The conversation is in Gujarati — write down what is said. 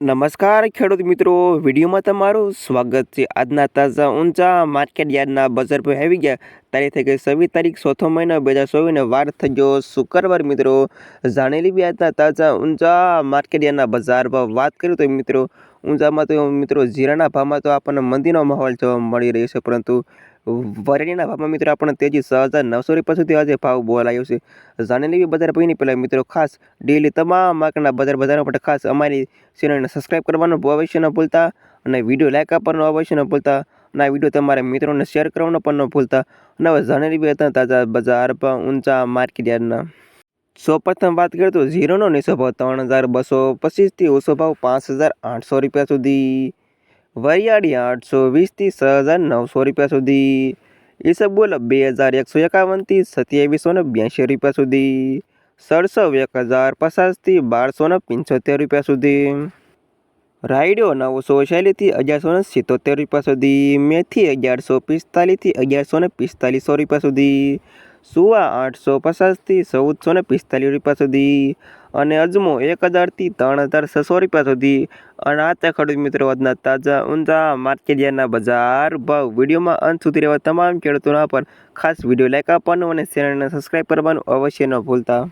નમસ્કાર ખેડૂત મિત્રો, વિડીયોમાં તમારું સ્વાગત છે. આજના તાજા ઊંચા માર્કેટ યાર્ડના બજાર પર આવી ગયા. તારીખ થઈ ગઈ છવ્વીસ તારીખ, ચોથો મહિનો બે હજાર ચોવીસને વાર ગયો શુક્રવાર મિત્રો, જાણેલી બી આજના તાજા ઊંચા માર્કેટ યાર્ડના બજાર પર વાત કરીએ તો મિત્રો, ઊંચામાં તો મિત્રો જીરાના ભાવમાં તો આપણને મંદીનો માહોલ જોવા મળી રહ્યો છે. પરંતુ વરેલીના ભાવમાં મિત્રો આપણને તેજી છ હજાર નવસો રૂપિયા સુધી આજે ભાવ બોલાયો છે. જાણેલી બજાર ભાઈની પહેલાં મિત્રો ખાસ ડેલી તમામ માર્કેટના બજાર બજારો માટે ખાસ અમારી ચેનલને સબસ્ક્રાઈબ કરવાનું અવશ્ય ન ભૂલતા અને વીડિયો લાઈક આપવાનું અવશ્ય ન ભૂલતા અને આ વીડિયો તમારા મિત્રોને શેર કરવાનો પણ ન ભૂલતા. અને હવે જાણેલી બી હતા તાજા બજાર પર ઊંચા માર્કેટ યાર્ડના. સૌ વાત કરીએ તો ઝીરોનો નીચો ભાવ ત્રણ હજાર બસો પચીસથી ઓછો ભાવ પાંચ હજાર આઠસો રૂપિયા સુધી. વરિયાળી આઠસો વીસથી છ હજાર નવસો રૂપિયા સુધી. ઈસબગુલ બે હજાર એકસો એકાવનથી સત્યાવીસો ને બ્યાસી રૂપિયા સુધી. સડસો એક હજાર પચાસથી બારસો ને પંચોતેર રૂપિયા સુધી. રાયડો નવસો શૈલીથી અગિયારસો ને સિત્તોતેર રૂપિયા સુધી. મેથી અગિયારસો પિસ્તાલીસથી અગિયારસો ને પિસ્તાલીસો રૂપિયા સુધી. સુવા આઠસો પચાસથી ચૌદસો ને પિસ્તાલીસ રૂપિયા સુધી અને અજમો એક હજારથી ત્રણ હજાર છસો રૂપિયા સુધી. અને આ તે ખેડૂત મિત્રો આજના તાજા ઊંચા માર્કેટિયાના બજાર ભાવ વિડીયોમાં અંત સુધી રહેવા તમામ ખેડૂતોના પર ખાસ વીડિયો લાઇક આપવાનું અને ચેનલને સબસ્ક્રાઈબ કરવાનું અવશ્ય ન ભૂલતા.